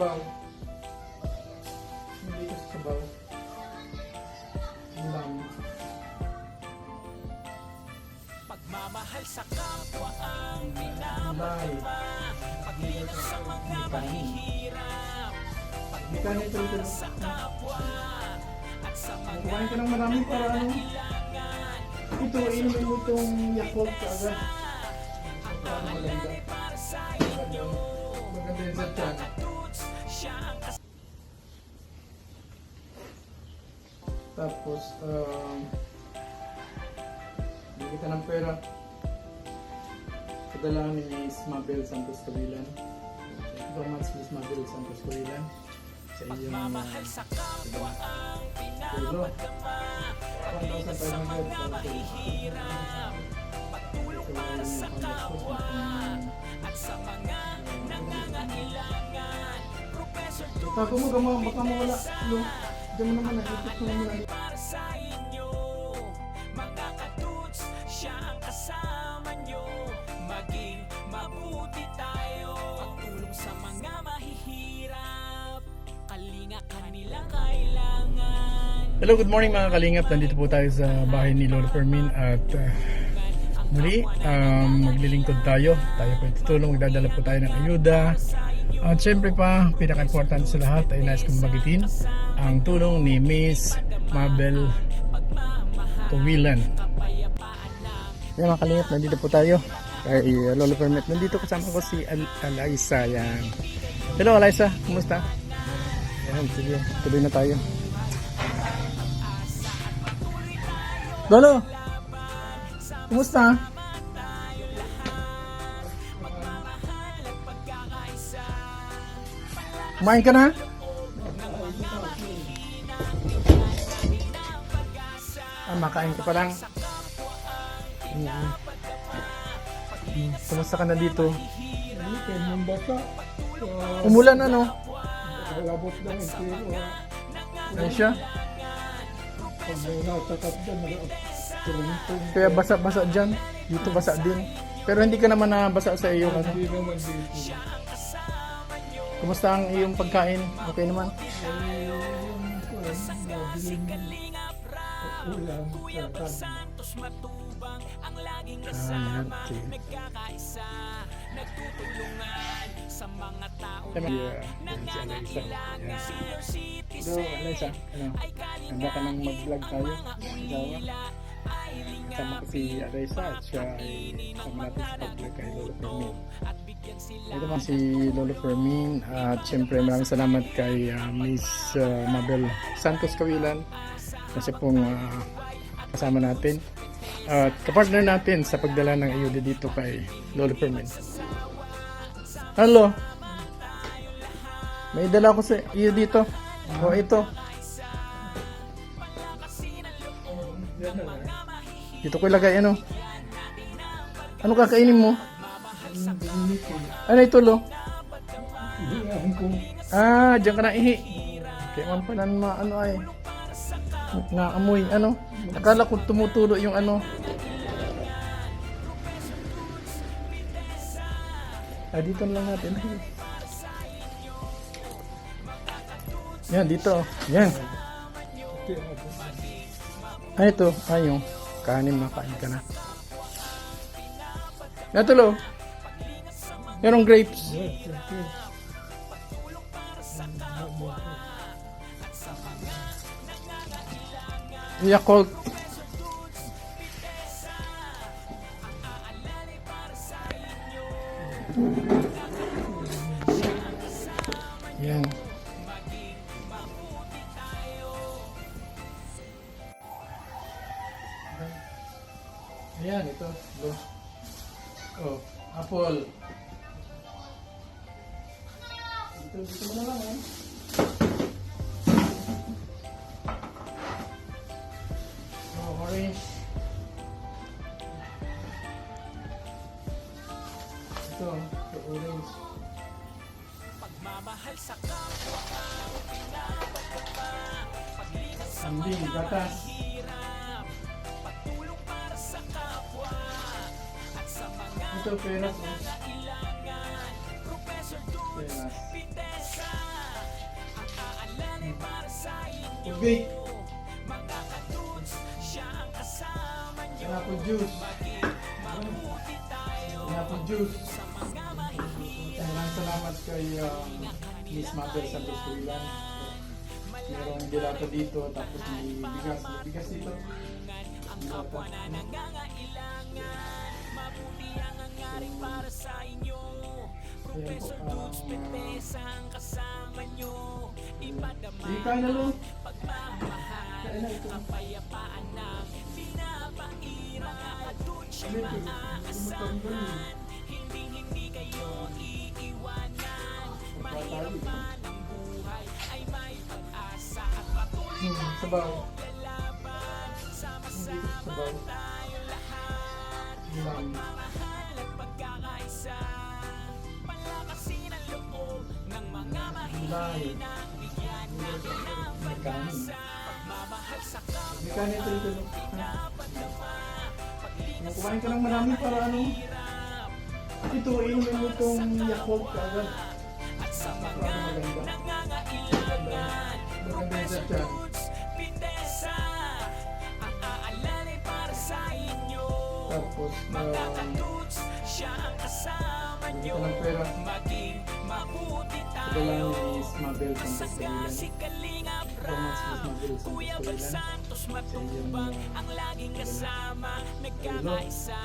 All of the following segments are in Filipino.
Baw. Hindi ko sa baw. Ulam. Pagmamahal sa kapwa ang Bay. paglingon sa mga mahihirap ito. sa kapwa at sa mga Kumain ka ng marami para ano. Ito, inumin mo itong Yakult ka agad. Para maganda. Tapos, um, bigyan ka ng pera. Padala ni Miss Mabel Santos Cabilan. Thank you so much, Miss Mabel Santos Cabilan. Sa iyong Pagmamahal sa kapwa ang 1,500 para sa mahihirap. Pagtulong para sa kapwa at sa mga nangangailangan. Professor mo, gama, baka mawala. Lo, diyan mo naman, nakikip mo naman. para sa inyo Mga katuts, siya ang kasama nyo Maging mabuti tayo Pagtulong sa mga mahihirap Kalinga kanila kailangan Hello, good morning mga kalingap. Nandito po tayo sa bahay ni Lolo Fermin at uh, muli um, maglilingkod tayo. Tayo po tutulong, magdadala po tayo ng ayuda. At syempre pa, pinaka-importante sa lahat ay nais kong magitin ang tulong ni Miss Mabel Tuwilan. Yan mga kalingap, nandito po tayo uh, Lolo Fermin. Nandito kasama ko si Al Alaysa. Yan. Hello Alaysa, kumusta? Yan, sige, tuloy na tayo. Lolo! Kumusta? Kumain ka na? Ah, makain ka pa lang. Mm. Mm, Kumusta ka na dito? Uh, Umulan ano? labot lang ang pero Ano siya? pag may natakat dyan. Kaya basa-basa dyan. Dito basa din. Pero hindi ka naman nabasa sa iyo. Hindi naman dito. Kumusta ang iyong pagkain? Okay naman? Eh, ulam, Santos matubang ang laging Ah, kasama. Nagkakaisa, nagtutulungan sa mga tao Yeah, na nangangailangan Senior citizen ano? ay Handa ka nang mag-vlog tayo? Asawa? ay ay natin sa pag-vlog kay. Ito naman si Lolo Fermin at syempre maraming salamat kay ah, Miss ah, Mabel Santos Kawilan kasi pong ah, kasama natin at kapartner natin sa pagdala ng ayuda dito kay Lolo Fermin. Hello! May dala ko sa iyo dito. O ito. Dito ko ilagay ano. Ano kakainin mo? Ano ito lo? Ah, diyan ka na ihi. Kaya man pala ma ano ay. Nga amoy ano. Akala ko tumutulo yung ano. Ah, dito lang natin. Yan, dito. Yan. ako, Ano ito? Ay, yung kanin makain ka na. Ito ang grapes. yes, yes, yes. Yakult. Yan. Ayan, ito. Oh, apple. Pagmamahal sa kapwa ang pinapadama Paglinis sa Sambing, gatas. hirap Pagtulong para sa kapwa At sa mga Ito, peras. oh. kailangan Professor Tuts Peras. Pitesa Tubig. Mga katuts, siya ang kasama nyo juice. Mabuti tayo sa mga mahihirap Maraming salamat kay uh, Miss Mother Santos Wilan. Merong dilata dito, tapos may bigas. May bigas dito. Dilata. para sa inyo Professor ah, Petesa ang kasama nyo Ipadama pagmamahal. Kapayapaan ng pinapaira At doon siya Ano maaasahan Hindi hindi kayo iiwanan Mahirap man ang buhay ay may pag-asa At patuloy Hmm, sabaw. lalaban Sama-sama tayo pagkakaisa Palakasin ang loob ng mga mahihinang Bigyan natin ng pag-asa Pagmamahal sa kapwa? Pinapadama Kumain ka lang marami para ano. Ito, inumin mo itong Yakult kagad. At sa Para mga maganda. nangangailangan Professor. Dudes, Pindesa Ang aalalay para sa inyo Tapos, Mga katuts, siya ang kasama nyo. Maging mabuti tayo is Mabel Santos Saga Wilan. si Kalingap Performance Miss Rap Mabel Santos Kuya Bal. Santos matubang Ang laging kasama Nagkakaisa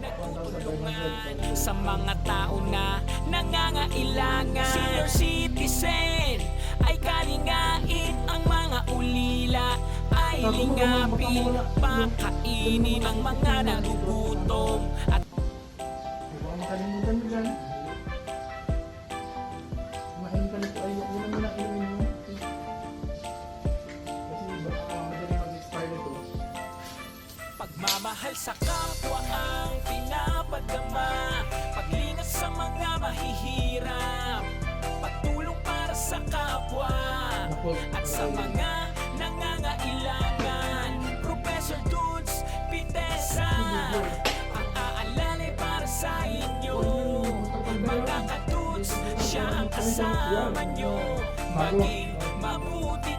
Nagtutulungan Sa mga tao na nangangailangan Senior citizen Ay kalingain ang mga ulila Ay lingapin Pakainin ang mga nagugutom At makalimutan mo dyan. Kumain ka nito. Ay, yun mo na inumin mo. Kasi baka madali mag-expire ito. Pagmamahal sa kapwa sa mga nangangailangan. Professor Dudes, Pitesa Ang aalalay para sa inyo. Mga katudes, siya ang kasama nyo Maging mabuti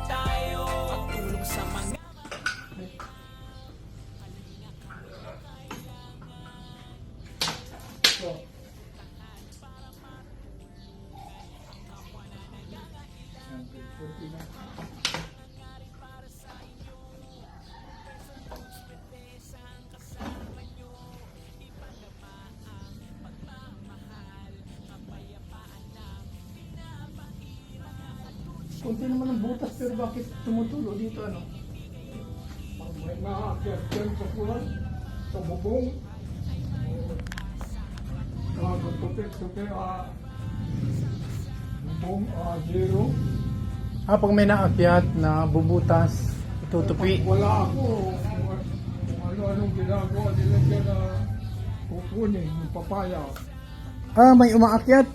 Kunti naman ang butas pero bakit tumutulo dito ano? Pag may maakyat yan sa kuwan, sa bubong, nakatupi-tupi, ah, bubong, ah, zero. Ah, pag may naakyat na bubutas, itutupi. Pag wala ako, ano-anong ginagawa nila dyan na kukunin, yung papaya. Ah, may umaakyat.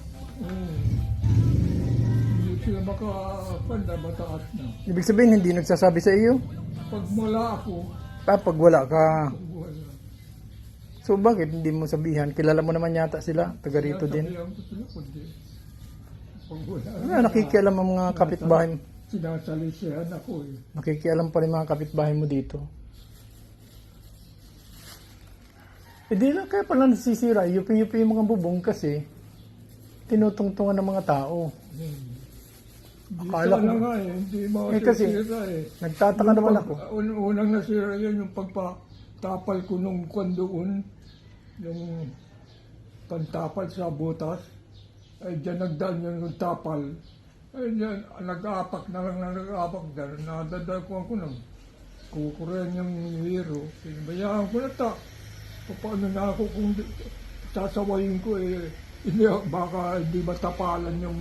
Hindi sila makapanda, mataas na. Ibig sabihin, hindi nagsasabi sa iyo. Pag wala ako, Ah, pag wala ka. pag wala. So, bakit hindi mo sabihan? Kilala mo naman yata sila, taga rito din. Sinasabihan ko sila, kundi pag wala. Ah, nakikialam ang mga kapitbahay mo. Sinasalisihan ako eh. Nakikialam pa rin mga kapitbahay mo dito. Eh di lang kaya pala nasisira. Yupi-yupi yung mga bubong kasi tinutungtungan ng mga tao. Hindi Akala ko- sana nga eh, hindi mo Eh, kasi, eh. Nagtataka naman ako. Un- unang nasira yun yung pagpatapal ko nung kwan doon, yung pantapal sa butas. Ay dyan nagdaan yun yung tapal. Ay dyan, nag-aapak na lang na nag-aapak dyan. Nadadal ko ako ng kukuren yung hero. Pinabayaan ko na ta. Paano na ako kung di- sasawayin ko eh. Hindi, baka hindi matapalan yung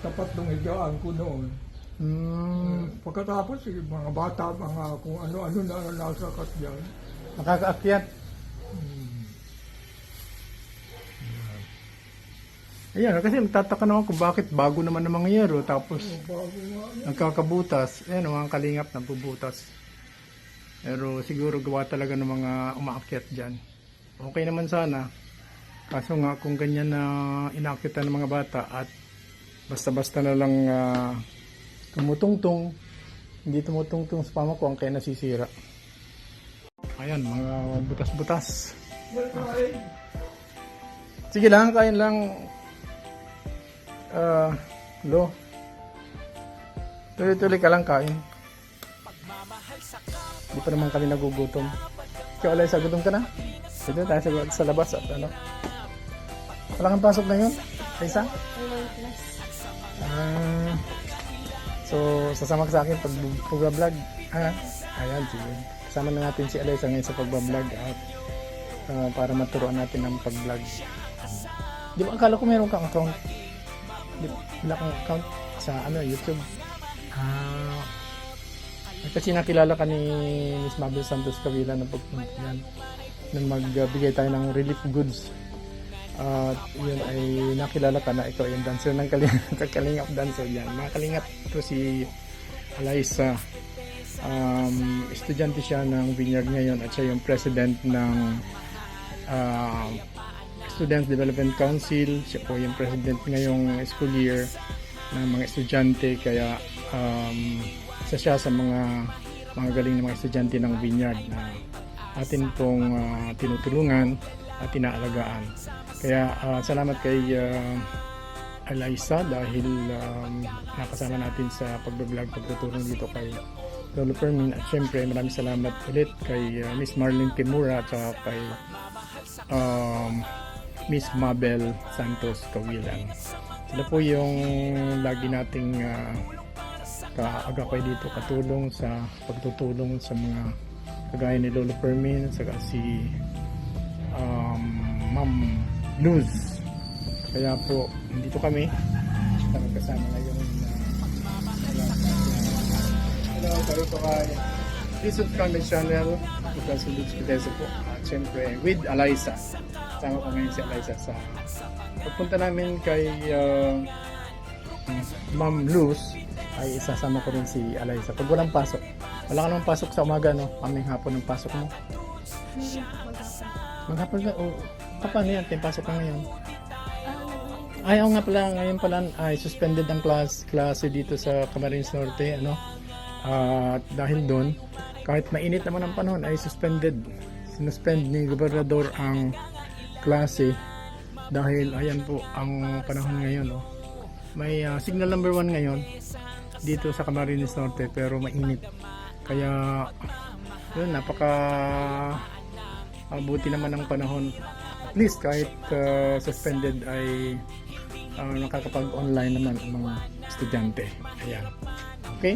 tapat ng higaan ko noon. Hmm, Pagkatapos, eh, mga bata, mga kung ano-ano na nasa kat dyan. nakakaakyat. Ayan, kasi nagtataka naman kung bakit bago naman ang mga yero tapos Bago nga. nagkakabutas. Ayan, ang mga kalingap ng bubutas. Pero siguro gawa talaga ng mga umaakyat dyan. Okay naman sana. Kaso nga kung ganyan na inaakyatan ng mga bata at basta-basta na lang ah, tumutungtong, Hindi tumutungtong sa pamakuang kaya nasisira. Ayan, mga butas-butas. Sige lang, kain lang. Ah, lo. Tuloy-tuloy ka lang kain. Hindi pa naman kami nagugutom. Ikaw, Alay, sa gutom ka na? Dito tayo sa, sa labas at ano. Wala kang pasok na yun? Isa? So, sasama ka sa akin pag pag-vlog. Ah, ayan, sige. Kasama na natin si Alyssa ngayon sa pag-vlog at ah, para maturuan natin ang pag-vlog. Di ba akala ko meron kang account? Di ba wala kang account sa ano, YouTube? Ah, kasi nakilala ka ni Miss Mabel Santos Cavila na pagpunta nang magbigay tayo ng relief goods at yun ay nakilala ka na ikaw yung dancer ng kalingap, kalingap dancer yan. Mga kalingap ito si Alaysa. Um, estudyante siya ng Vineyard ngayon at siya yung president ng um, Student Development Council. Siya po yung president ngayong school year ng mga estudyante. Kaya um, isa siya sa mga mga galing na mga estudyante ng Vineyard na atin pong ah, tinutulungan at tinaalagaan. Kaya ah, salamat kay uh, Eliza dahil um, nakasama natin sa pagbablog pagtutulong dito kay Lolo Fermin at syempre maraming salamat ulit kay ah, Miss Marlene Kimura at kay um, Miss Mabel Santos Kawilan. Sila po yung lagi nating uh, kaagapay dito katulong sa pagtutulong sa mga kagaya ni Lolo Fermin saka si um, Ma'am Luz kaya po dito kami. Kami kasama ngayon uh, hello po kay please subscribe my channel. Bukas sa Luz Pideso po. At syempre with Eliza. Kasama ko ngayon si Eliza sa pagpunta namin kay uh, Ma'am Luz. Ay isasama ko rin si Eliza. Pag walang pasok, wala ka namang pasok sa umaga, no? Kaming hapon ng pasok mo. Maghapon ka, oh, paano yan? May pasok ka ngayon. Ay, oo nga pala, ngayon pala ay suspended ang class, klase dito sa Camarines Norte, ano? At dahil doon, kahit mainit naman ang panahon, ay suspended. Sinuspend ni Gobernador ang klase dahil ayan po ang panahon ngayon, oh. May ah, signal number 1 ngayon dito sa Camarines Norte pero mainit. Kaya yun napaka mabuti naman ang panahon. At least kahit ah, suspended ay ah, nakakapag-online naman ang mga estudyante. Ayan. Okay?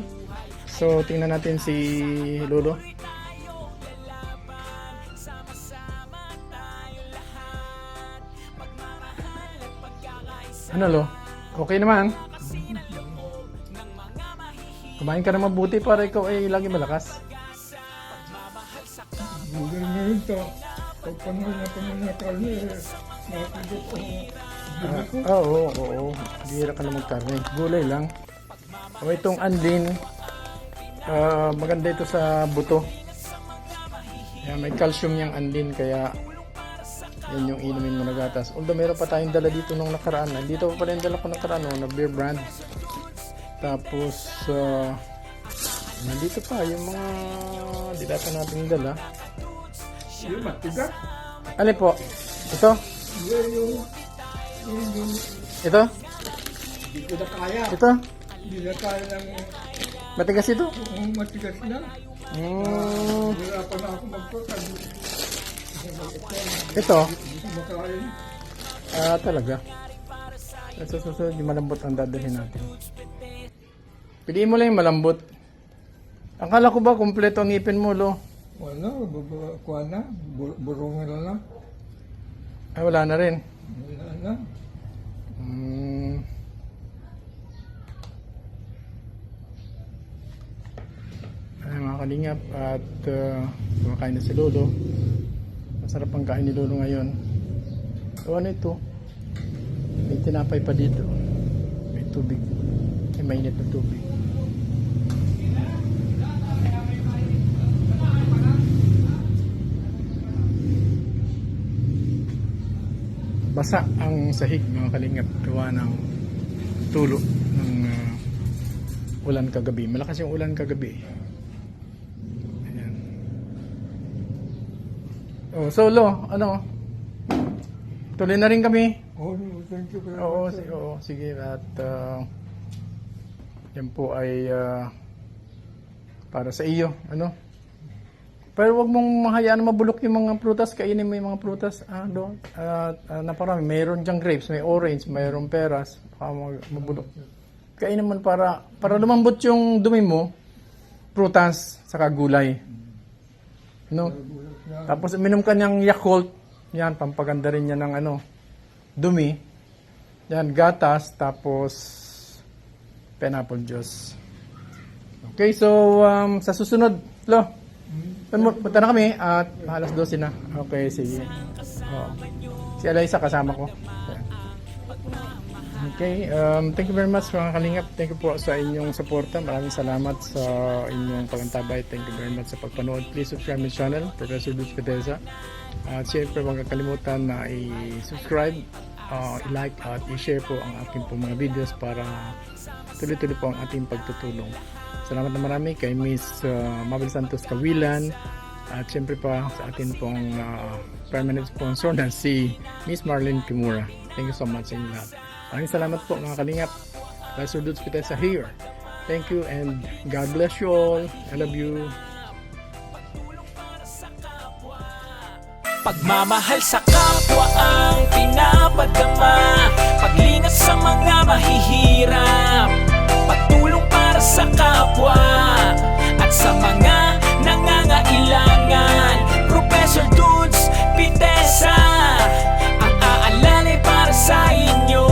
So tingnan natin si Lolo. Ano lo? Okay naman. Kumain ka na mabuti para ikaw ay lagi malakas. Bulan ngayon to. Pag panahon na panahon na kami, nakakagod ko. Ah, oo, oo, oo. Bihira ka na magkarne. Gulay lang. O itong anlin, ah, maganda ito sa buto. Yan, may calcium yung anlin kaya yan yung inumin mo na gatas. Although meron pa tayong dala dito nung nakaraan. Dito pa pala yung dala ko nakaraan no, na beer brand. Tapos, ah, nandito pa yung mga dilata natin dala. Yung matigas. Alin po? Ito? Yan yung, yung, yung, Ito? hindi ko na kaya. Ito? Hindi na kaya ng Matigas ito? yung matigas na. Mm, Wala pa na ako magpakan. ito? Ah, talaga. Sa susunod, yung malambot ang dadalhin natin. Piliin mo lang yung malambot. Akala ko ba kumpleto ang ngipin mo, lo? Wala, kuha na. Bur- Burungan na lang. Ay, wala na rin. Wala na. Mm. Ay, mga kalingap at uh, kumakain na si Lolo. Masarap ang kain ni Lolo ngayon. O ano ito? May tinapay pa dito. May tubig. May mainit na tubig. Basa ang sahig mga kalingap gawa ng tulo ng uh, ulan kagabi. Malakas yung ulan kagabi. Ayan. Oh, solo, ano? Tuloy na rin kami. Oh, thank you very Oo, much. si, oo, sige. At uh, yan po ay uh, para sa iyo. Ano? Pero wag mong mahayaan mabulok yung mga prutas. Kainin mo yung mga prutas ah, doon. At uh, naparami. Mayroon diyang grapes, may orange, mayroon peras. Baka mag- mabulok. Kainin mo para, para lumambot yung dumi mo. Prutas, saka gulay. No? Tapos minom ka niyang Yakult. Yan, pampaganda rin niya ng ano, dumi. Yan, gatas, tapos pineapple juice. Okay, so um, sa susunod, lo, pun- punta na kami at alas 12 na. Okay, sige. Oh. Si Eliza kasama ko. Okay, um, thank you very much mga kalingap. Thank you po sa inyong suporta. Maraming salamat sa inyong palantabay. Thank you very much sa pagpanood. Please subscribe my channel, Professor Dutch Pedesa. At syempre huwag kakalimutan na i-subscribe, uh, i-like at i-share po ang aking po mga videos para tuloy-tuloy po ang ating pagtutulong. Salamat na marami kay Miss uh, Mabel Santos Kawilan at syempre pa sa atin pong uh, permanent sponsor na si Miss Marlene Kimura. Thank you so much sa inyo lahat. Maraming salamat po mga kalingap. Pastor Dudes Pitesa here. Thank you and God bless you all. I love you. Pagmamahal sa kapwa ang pinapadama Paglingat sa mga mahihirap sa kapwa at sa mga nangangailangan. Professor Dudes Pitesa ang aalalay para sa inyo.